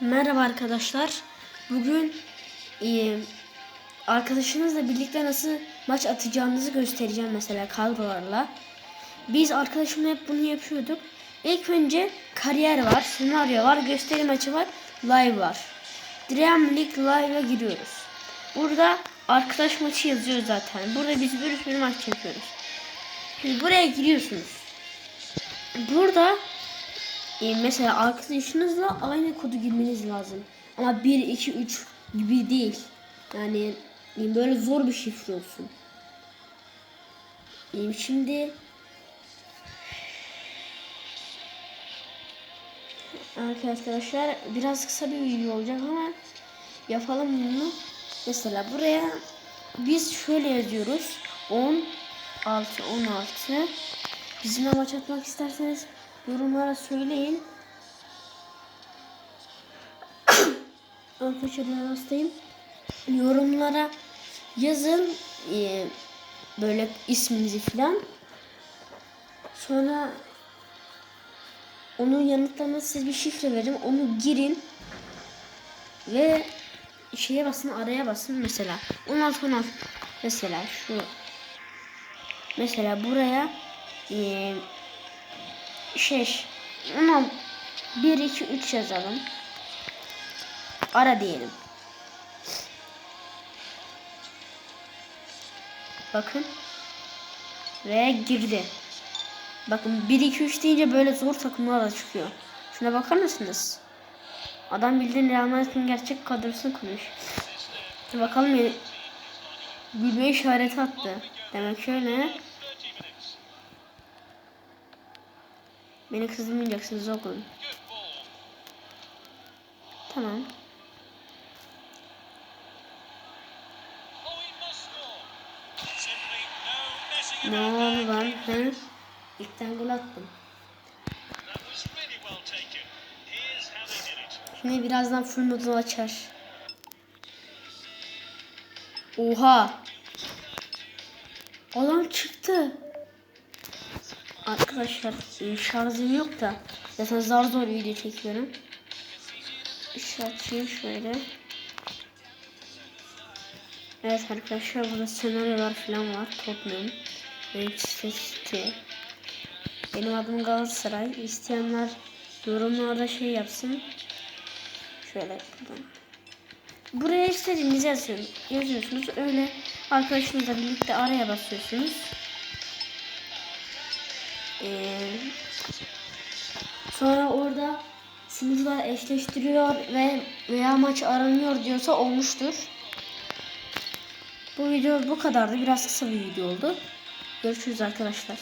Merhaba arkadaşlar. Bugün e, arkadaşınızla birlikte nasıl maç atacağınızı göstereceğim mesela kadrolarla. Biz arkadaşımla hep bunu yapıyorduk. İlk önce kariyer var, senaryo var, gösteri maçı var, live var. Dream League Live'a giriyoruz. Burada arkadaş maçı yazıyor zaten. Burada biz bir sürü maç çekiyoruz. Şimdi buraya giriyorsunuz. Burada e, mesela arkadaşınızla aynı kodu girmeniz lazım. Ama 1, 2, 3 gibi değil. Yani e, böyle zor bir şifre olsun. E, şimdi Arkadaşlar biraz kısa bir video olacak ama yapalım bunu. Mesela buraya biz şöyle yazıyoruz. 10 6 16 Bizimle maç atmak isterseniz yorumlara söyleyin. Arkadaşlar ben hastayım. Yorumlara yazın e, böyle isminizi falan. Sonra onun yanıtlarına size bir şifre vereceğim. Onu girin ve şeye basın araya basın mesela 16 16 mesela şu mesela buraya e, şey 16 1 2 3 yazalım. Ara diyelim. Bakın. Ve girdi. Bakın 1 2 3 deyince böyle zor takımlar da çıkıyor. Şuna bakar mısınız? Adam bildiğin Real Madrid'in gerçek kadrosunu kurmuş. Bakalım gülme işareti attı. Demek şöyle Beni kızdırmayacaksınız oğlum. Tamam. Ne oldu lan? He? İlkten gol attım. Şimdi birazdan full modunu açar. Oha. Adam çıktı. Arkadaşlar e, şarjım yok da zaten zar zor video çekiyorum. Şu açayım şöyle. Evet arkadaşlar burada senaryolar falan var. Tottenham. Manchester City. Benim adım Galatasaray. İsteyenler yorumlarda şey yapsın. Şöyle buradan. Buraya istediğinizi yazıyorsunuz. yazıyorsunuz. Öyle arkadaşınızla birlikte araya basıyorsunuz. Ee, sonra orada sınıflar eşleştiriyor ve veya maç aranıyor diyorsa olmuştur. Bu video bu kadardı. Biraz kısa bir video oldu. Görüşürüz arkadaşlar.